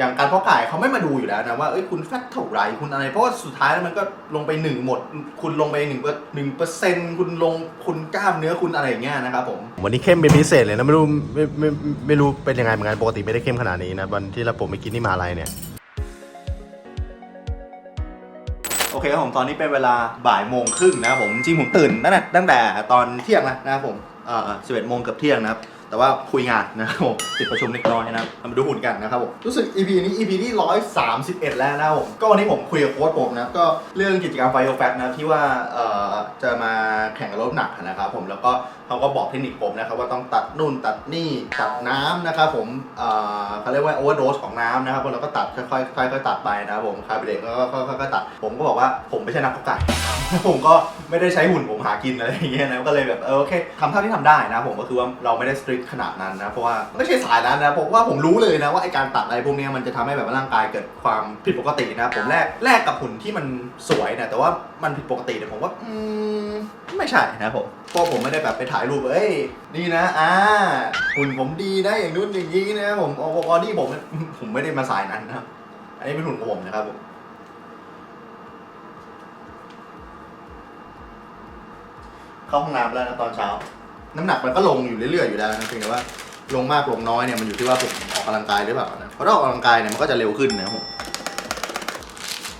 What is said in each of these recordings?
อย่างการเพาะกายเขาไม่มาดูอยู่แล้วนะว่าเอ้ยคุณแฟตเท่าไหร่คุณอะไร เพราะว่าสุดท้ายแล้วมันก็ลงไปหนึ่งหมด คุณลงไปหนึ่งหนึ่งเปอร์เซ็นต์คุณลงคุณกล้ามเนื้อคุณอะไรอย่างเงี้ยนะครับผม วันนี้เข้มเป็นพิเศษเลยนะ ไม่รู้ไม่ไม่ไม่ไม่รู้เป็นยังไงเหมือนกันปกติไม่ได้เข้มขนาดนี้นะ วันที่เราผมไปกินที่มหาลัยเนี่ยโอเคครับผมตอนนี้เป็นเวลาบ่ายโมงครึ่งนะครับผมจริงผมตื่นตั้งแต่ตั้งแต่ตอนเที่ยงแล้วนะครับผมเอ่อสิบเอ็ดโมงเกือบเที่ยงนะครับ แต่ว่าคุยงานนะครับผมติดประชุมเล็กน้อยนะครับมาดูหุ่นกันนะครับผมรู้สึก EP นี้ EP ที่ร้อยสามสิบเอ็ดแล้วนะครับผมก็วันนี้ผมคุยกับโค้ชผมนะก็เรื่องกิจกรรมไฟโอแฟกนะที่ว่าเอ่อจะมาแข่งรถหนักนะครับผมแล้วก็เขาก็บอกเทคนิคผมนะครับว่าต้องตัดนู่นตัดนี่ตัดน้ำนะครับผมเอ่อเขาเรียกว่าโอเวอร์โดสของน้ำนะครับผมแล้วก็ตัดค่อยๆค่อยๆตัดไปนะครับผมคาร์บอนเดตก็ค่อยๆตัดผมก็บอกว่าผมไม่ใช่นักเพาะกายผมก็ไม่ได้ใช้หุ่นผมหากินอะไรอย่างเงี้ยนะก็เลยแบบเออโอเคทำเท่าที่ทำได้นะผมก็คือว่าเราไม่ได้สตริกขนาดนั้นนะ เพราะว่าไม่ใช่สายนั้นนะผมว่าผมรู้เลยนะว่าไอการตัดอะไรพวกเนี้ยมันจะทำให้แบบร่างกายเกิดความผิดปกตินะ ผมแรกแรกกับหุ่นที่มันสวยนะแต่ว่ามันผิดปกติเนี่ยผมว่าอืมไม่ใช่นะผมเพราะผมไม่ได้แบบไปถ่ายรูปเอ้ยนี่นะอ่าหุ่นผมดีนะอย่างนู้นอย่างนี้นะผมออดี้ผมผมไม่ได้มาสายนั้นนะอันนี้เป็นหุ่นของผมนะครับผมเข้าห้องน้ำแล้วนะตอนเช้า น้ำหนักมันก็ลงอยู่เรื่อยๆอยู่แล้วนะเพียงแต่ว่าลงมากลงน้อยเนี่ยมันอยู่ที่ว่าผมออกกำลังกายหรือเปล่านะเพราะถ้าออกกำลังกายเนี่ยมันก็จะเร็วขึ้นนะครับผม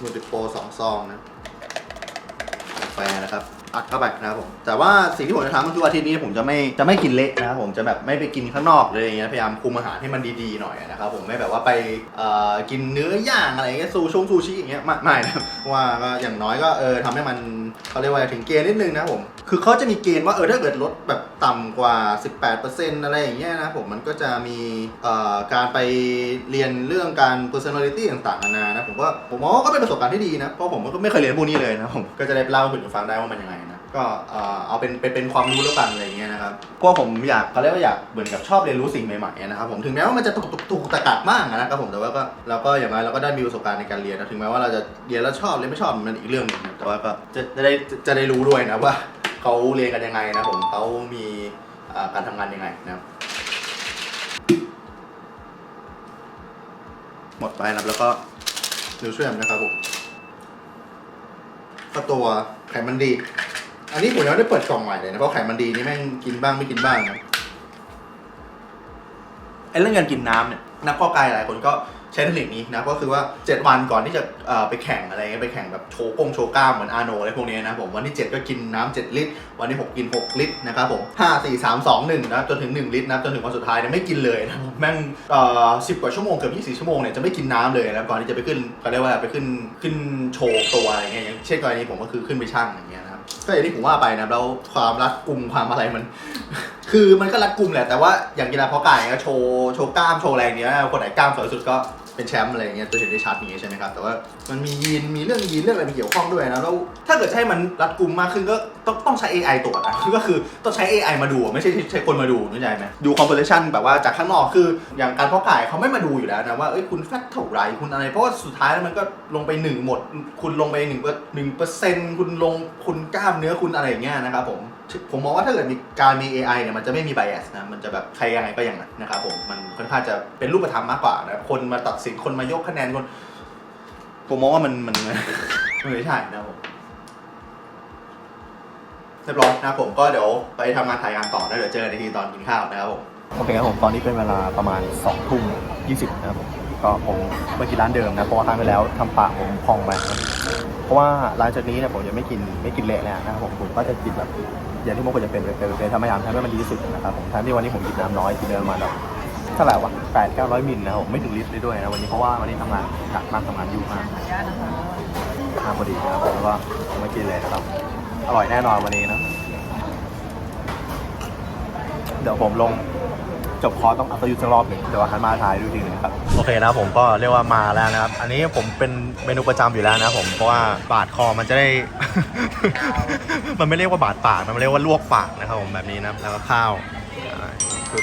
มูติโปรสองซองนะกาแฟนะครับอัดเข้าไปนะครับผมแต่ว่าสิ่งที่ผมจะทำก็คืออาทิตย์นี้ผมจะไม่จะไม่กินเละนะครับผมจะแบบไม่ไปกินข้างนอกเลยอย่างเงี้ยพยายามคุมอาหารให้มันดีๆหน่อยนะครับผมไม่แบบว่าไปเอ่อกินเนื้อย่างอะไรเงี้ยซูชงซูชิอย่างเงี้ยไม่ไม่นะเพราะว่าก็อย่างน้อยก็เออทำให้มัน เขาเรียกว่าถึงเกณฑ์นิดนึงนะผม คือเขาจะมีเกณฑ์ว่าเออถ้าเกิดลดแบบต่ำกว่า 18%อะไรอย่างเงี้ยนะผมมันก็จะมีเอ่อการไปเรียนเรื่องการ personality ต่างๆนานานะผมว่าผมมองว่าก็เป็นประสบการณ์ที่ดีนะเพราะผมก็ไม่เคยเรียนพวกนี้เลยนะผมก็จะได้เล่าให้คุณฟังได้ว่ามันยังไงนะ ก็เอ่อเอาเป็นเป็นเป็นความรู้แล้วกันอะไรอย่างเงี้ยนะครับพวกผมอยากเขาเรียกว่าอยากเหมือนกับชอบเรียนรู้สิ่งใหม่ๆนะครับผมถึงแม้ว่ามันจะตุกตุกตุกตะกักบ้างนะครับผมแต่ว่าก็เราก็อย่างไรเราก็ได้มีประสบการณ์ในการเรียนนะถึงแม้ว่าเราจะเรียนแล้วชอบเรียนไม่ชอบมันอีกเรื่องหนึงนะแต่ว่าก็จะจะได้จะได้รู้ด้วยนะว่าเขาเรียนกันยังไงนะผมเขามีเอ่อการทำงานยังไงนะครับหมดไปนะครับแล้วก็นิวเทรียมนะครับผมก็ตัวไขมันดี อันนี้ผมยังไม่ได้เปิดกล่องใหม่เลยนะเพราะไข่มันดีนี่แม่งกินบ้างไม่กินบ้างนะไอ้เรื่องการกินน้ำเนี่ยนักเพาะกายหลายคนก็ใช้เทคนิคนี้นะก็คือว่า 7 วันก่อนที่จะไปแข่งอะไรเงี้ยไปแข่งแบบโชว์กงโชว์กล้ามเหมือนอาโนอะไรพวกนี้นะผมวันที่ 7 ก็กินน้ำ7ลิตร วันที่ 6 กิน 6 ลิตรนะครับผม5 4 3 2 1นะจนถึง 1 ลิตรนะจนถึงวันสุดท้ายเนี่ยไม่กินเลยนะแม่งเอ่อ10กว่าชั่วโมงเกือบ24 ชั่วโมงเนี่ยจะไม่กินน้ำเลยนะก่อนที่จะไปขึ้นเขาเรียกว่าไปขึ้นขึ้นโชว์ตัวอะไรเงี้ยอย่างเช่นกรณีผมก็คือขึ้นไปช่างอย่างเงี้ยนะ ก็อย่างที่ผมว่าไปนะแล้วความรัดกุมความอะไรมัน คือมันก็รัดกุมแหละแต่ว่าอย่างกีฬาเพาะกายก็โชว์โชว์กล้ามโชว์อะไรอย่างเงี้ยคนไหนกล้ามสวยสุดก็เป็นแชมป์อะไรอย่างเงี้ยจะเห็นได้ชัดอย่างเงี้ยใช่ไหมครับแต่ว่ามันมียีนมีเรื่องยีนเรื่องอะไรมาเกี่ยวข้องด้วยนะแล้วถ้าเกิดใช้มันรัดกุมมากขึ้นก็ต้องต้องใช้ AI ตรวจนะก็คือต้องใช้ AI มาดูไม่ใช่ใช้คนมาดูเข้าใจไหมดูคอมเพลชันแบบว่าจากข้างนอกคืออย่างการเพาะกายเขาไม่มาดูอยู่แล้วนะว่าเอ้ยคุณแฟตเท่าไหร่คุณอะไรเพราะว่าสุดท้ายแล้วมันก็ลงไปหนึ่งหมด คุณลงไปหนึ่งหนึ่งเปอร์เซ็นต์คุณลงคุณกล้ามเนื้อคุณอะไรอย่างเงี้ยนะครับผม ผมมองว่าถ้าเกิดมีการมี AI เนี่ยมันจะไม่มี bias นะ มันจะแบบใครยังไงก็อย่างนั้นนะครับผม มันค่อนข้างจะเป็นรูปธรรมมากกว่านะ คนมาตัดสิน คนมายกคะแนน คน ผมมองว่ามันมันมันไม่ใช่นะครับผมเรียบร้อยนะครับผมก็เดี๋ยวไปทำงานถ่ายงานต่อนะเดี๋ยวเจอในทีตอนกินข้าวนะครับผม โอเคครับผม ตอนนี้เป็นเวลาประมาณ2ทุ่ม20นะครับผม ก็ผมมากินร้านเดิมนะ เพราะว่าครั้งที่แล้วทำปากผมพองไป รับเพราะว่าหลังจากนี้เนี่ยผมจะไม่กินไม่กินเละแล้วนะครับผมผมก็จะกินแบบอย่างที่มันควรจะเป็นเป็นเป็นทำพยายามทำให้มันดีที่สุดนะครับผมทั้งที่วันนี้ผมกินน้ำน้อยกินเดินมาแบบเท่าไหร่วะแปดเก้าร้อยมิลนะครับผมไม่ถึงลิตรเลยด้วยนะวันนี้เพราะว่าวันนี้ทำงานหนักมากทำงานยุ่งมากมาพอดีนะครับผมแล้วก็ผมไม่กินเลยนะครับอร่อยแน่นอนวันนี้นะเดี๋ยวผมลง จบคอร์สต้องอัพยุทธ์สักรอบหนึ่งเดี๋ยวหันมาถ่ายดูทีหนึงครับ โอเคนะผมก็เรียกว่ามาแล้วนะครับ อันนี้ผมเป็นเมนูประจำอยู่แล้วนะผม เพราะว่าบาดคอมันจะได้ มันไม่เรียกว่าบาดปากนะมันเรียกว่าลวกปากนะครับผมแบบนี้นะแล้วก็ข้าวอ่าทุก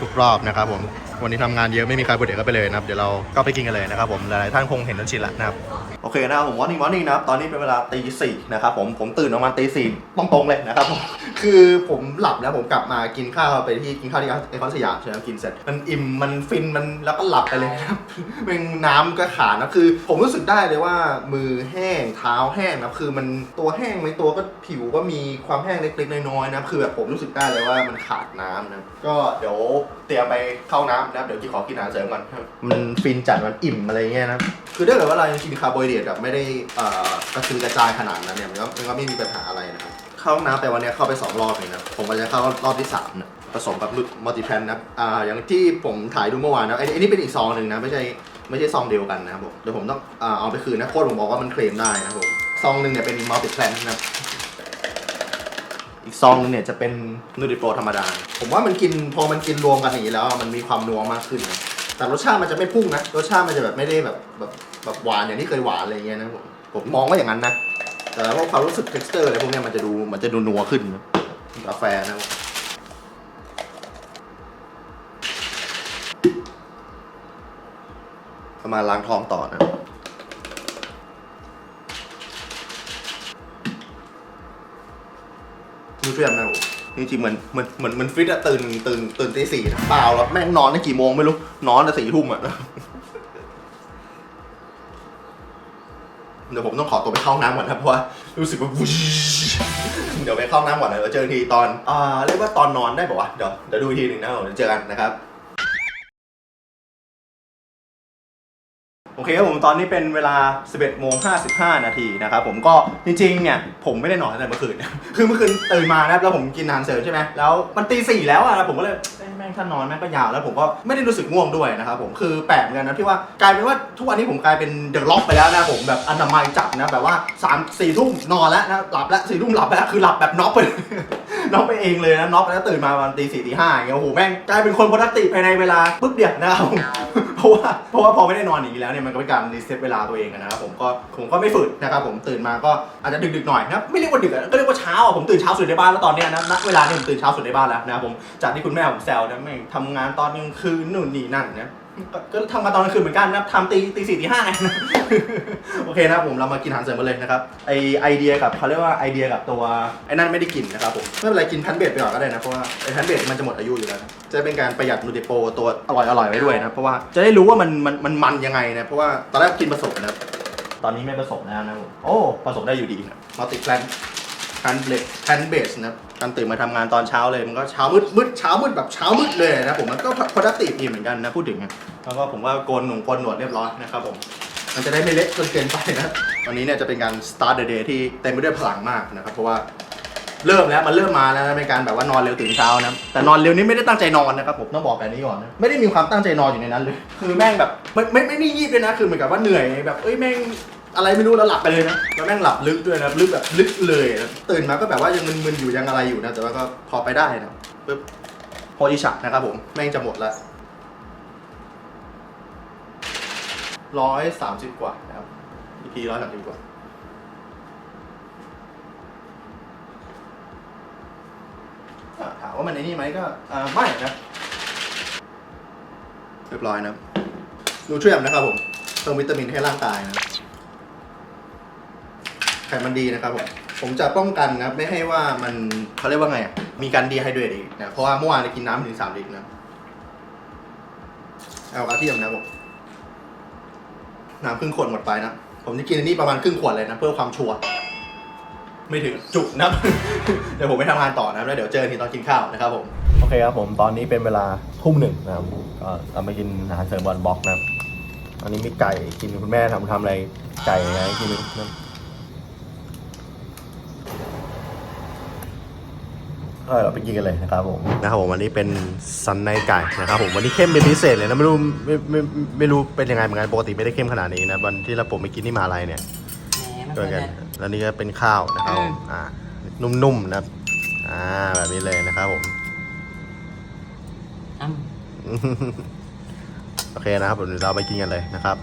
ทุกรอบนะครับผม วันนี้ทำงานเยอะไม่มีใครบดเด็กก็ไปเลยนะครับ เดี๋ยวเราก็ไปกินกันเลยนะครับผมหลายๆท่านคงเห็นจนชินละนะครับ โอเคนะครับผมวันนี้วันนี้นะครับตอนนี้เป็นเวลาตีสี่นะครับผมผมตื่นประมาณตีสี่ตรงๆเลยนะครับผมคือผมหลับแล้วผมกลับมากินข้าวไปที่กินข้าวที่ไอคอนสยามใช่ไหมกินเสร็จมันอิ่มมันฟินมันแล้วก็หลับไปเลยนะครับเป็นน้ำก็ขาดนะคือ ผมรู้สึกได้เลยว่ามือแห้งเท้าแห้งนะคือมันตัวแห้งไหมตัวก็ผิวก็มีความแห้งเล็กๆน้อยๆนะคือแบบผมรู้สึกได้เลยว่ามันขาดน้ำนะก็เดี๋ยวเตรียมไปเข้าน้ำนะครับเดี๋ยวกินขอกินอาหารเสริมก่อนครับมันฟินจัดมันอิ่มอะไรเงี้ยนะคือถ้าเกิดว่าเรายังกินคาร์โบไฮเดรตแบบไม่ได้เอ่อกระชือกระจายขนาดนั้นเนี่ยมันก็มันก็ไม่มีปัญหาอะไรนะครับเข้าห้องน้ำไปวันเนี้ยเข้าไปสองรอบเองนะผมก็จะเข้ารอบที่สามนะผสมกับมัลติแพนนะอ่าอย่างที่ผมถ่ายดูเมื่อวานนะไอ้ไอ้นี่เป็นอีกซองหนึ่งนะไม่ใช่ไม่ใช่ซองเดียวกันนะครับผมเดี๋ยวผมต้องอ่าเอาไปคืนนะโค้ดผมบอกว่ามันเคลมได้นะครับผมซองหนึ่งเนี่ยเป็นมัลติแพนนะครับ อีกซองนึงเนี่ยจะเป็นนูริโปรธรรมดา ผมว่ามันกินพอมันกินรวมกันอย่างนี้แล้ว มันมีความนัวมากขึ้นนะแต่รสชาติมันจะไม่พุ่งนะ รสชาติมันจะแบบไม่ได้แบบแบบแบบหวานอย่างที่เคยหวานอะไรเงี้ยนะผมผมมองว่าอย่างนั้นนะ แต่ว่าความรู้สึก texture อะไรพวกเนี้ยมันจะดูมันจะดูนัวขึ้นนะกาแฟนะประมาล้างท้องต่อนะ ดูเทียมนะจริงๆเหมือนเหมือนเหมือนเหมันฟิตอะตื่นตื่นตื่นตีสี่นะเปล่าแล้วแม่งนอนได้กี่โมงไม่รู้ นอนแต่สี่ทุ่มอะเดี๋ยวผมต้องขอตัวไปเข้าน้ำก่อนนะเพราะว่ารู้สึกว่าเดี๋ยวไปเข้าน้ำก่อนนะเดี๋ยวเจอกันทีตอนอ่าเรียกว่าตอนนอนได้ป่าวะเดี๋ยวเดี๋ยวดูทีหนึ่งนะเดี๋ยวเจอกันนะครับ เคครับผมตอนนี้เป็นเวลา 11โมง55 นาทีนะครับผมก็จริงๆเนี่ยผมไม่ได้นอนตั้งแต่เมื่อคืน คือเมื่อคืนตื่นมานะครับแล้วผมกินอาหารเสริมใช่ไหมแล้วมันตีสี่แล้วอะผมก็เลยเอ้ยแม่งถ้านอนแม่งก็ยาวแล้วผมก็ไม่ได้รู้สึกง่วงด้วยนะครับผมคือแปลกเหมือนกันนะที่ว่ากลายเป็นว่าทุกวันนี้ผมกลายเป็นเดอะล็อกไปแล้วนะผมแบบอนามัยจัดนะแบบว่า3ามสี่ทุ่มนอนแล้วนะหลับแล้วสี่ทุ่มหลับแล้วคือหลับแบบน็อกไปเลย น็อกไปเองเลยนะน็อกแล้วตื่นมาวันตีสี่ตีห้าอย่างเงี้ยโอ้โหแม่งกลายเป็นคนปกติภายในเวลาปุ๊บเดียวนะครับ เพราะว่าเพราะว่าพอไม่ได้นอนอย่างนี้แล้วเนี่ยมันก็เป็นการรีเซ็ตเวลาตัวเองนะครับผมก็ผมก็ไม่ฝืนนะครับผมตื่นมาก็อาจจะดึกๆหน่อยนะไม่เรียกว่าดึกก็เรียกว่าเช้าอะผมตื่นเช้าสุดในบ้านแล้วตอนเนี้ยนะณเวลาเนี่ยผมตื่นเช้าสุดในบ้านแล้วนะครับผมจากที่คุณแม่ผมแซวนะแม่งทำงานตอนกลางคืนนู่นนี่นั่นนะ ก็ทำมาตอนกลางคืนเหมือนกันนะครับทำตีตีสี่ตีห้าไง โอเคนะครับผมเรามากินอาหารเสริมกันเลยนะครับไอไอเดียกับเขาเรียกว่าไอเดียกับตัวไอ้นั่นไม่ได้กินนะครับผมไม่เป็นไรกินแพนเบดไปก่อนก็ได้นะเพราะว่าไอแพนเบดมันจะหมดอายุอยู่แล้วนะจะเป็นการประหยัดนูติโปตัวอร่อยอร่อยไว้ด้วยนะเพราะว่าจะได้รู้ว่ามันมันมันมันยังไงนะเพราะว่าตอนแรกกินผสมนะตอนนี้ไม่ผสมแล้วนะผมโอ้ผสมได้อยู่ดีนะมัลติแพลน แพนเบดแพนเบสนะการตื่นมาทำงานตอนเช้าเลยมันก็เช้ามืดมืดเช้ามืดแบบเช้ามืดเลยนะผมมันก็ productive ดีเหมือนกันนะพูดถึงนะแล้วก็ผมว่าโกนหนุ่มโกนหนวดเรียบร้อยนะครับผมมันจะได้ไม่เละจนเกินไปนะวันนี้เนี่ยจะเป็นการ start the day ที่เต็มไปด้วยพลังมากนะครับเพราะว่าเริ่มแล้วมันเริ่มมาแล้วนะเป็นการแบบว่านอนเร็วตื่นเช้านะแต่นอนเร็วนี้ไม่ได้ตั้งใจนอนนะครับผมต้องบอกแบบนี้ก่อนนะไม่ได้มีความตั้งใจนอนอยู่ในนั้นเลย คือแม่งแบบไม่ไม่ไม่ไม่งีบเลยนะคือเหมือนกับว่าเหนื่อยแบบเอ้ยแม่ง อะไรไม่รู้แล้วหลับไปเลยนะแล้วแม่งหลับลึกด้วยนะลึกแบบลึกเลยนะตื่นมาก็แบบว่ายังมึนๆอยู่ยังอะไรอยู่นะแต่ว่าก็พอไปได้นะปึ๊บโพดิชักนะครับผมแม่งจะหมดละร้อยสามสิบกว่านะครับ EP ร้อยสามสิบกว่า ถามว่ามันไอ้นี่ไหมก็ไม่นะเรียบร้อยนะ นูเทรียมนะครับผมเติมวิตามินให้ร่างกายนะ ไขมันดีนะครับผมผมจะป้องกันนะไม่ให้ว่ามันเขาเรียกว่าไงอะมีการดีไฮเดรตอีกนะเพราะว่าเมื่อวานเรากินน้ำถึงสามลิตรนะเอากระเทียมนะผมน้ำครึ่งขวดหมดไปนะผมจะกินอันนี้ประมาณครึ่งขวดเลยนะเพื่อความชัวร์ไม่ถึงจุกนะเดี๋ยวผมไปทำงานต่อนะแล้วเดี๋ยวเจอกันทีตอนกินข้าวนะครับผมโอเคครับผมตอนนี้เป็นเวลาทุ่มหนึ่งนะครับก็เรามากินอาหารเสริมบอลบ็อกนะครับอันนี้มีไก่กินคุณแม่ทำทำอะไรไก่ไงกินนะ ก็เราไปกินกันเลยนะครับผมนะครับผมวันนี้เป็นซันในไก่นะครับผมวันนี้เข้มเป็นพิเศษเลยนะไม่รู้ไม่ไม่ไม่ไม่รู้เป็นยังไงเหมือนกันปกติไม่ได้เข้มขนาดนี้นะวันที่เราผมไปกินที่มหาลัยเนี่ยแหมก็มันกันจะแล้วนี่ก็เป็นข้าวนะครับผมอืมอ่านุ่มๆนะครับอ่าแบบนี้เลยนะครับผมอ้ำโอเคนะครับผมเดี๋ยวเราไปกินกันเลยนะครับ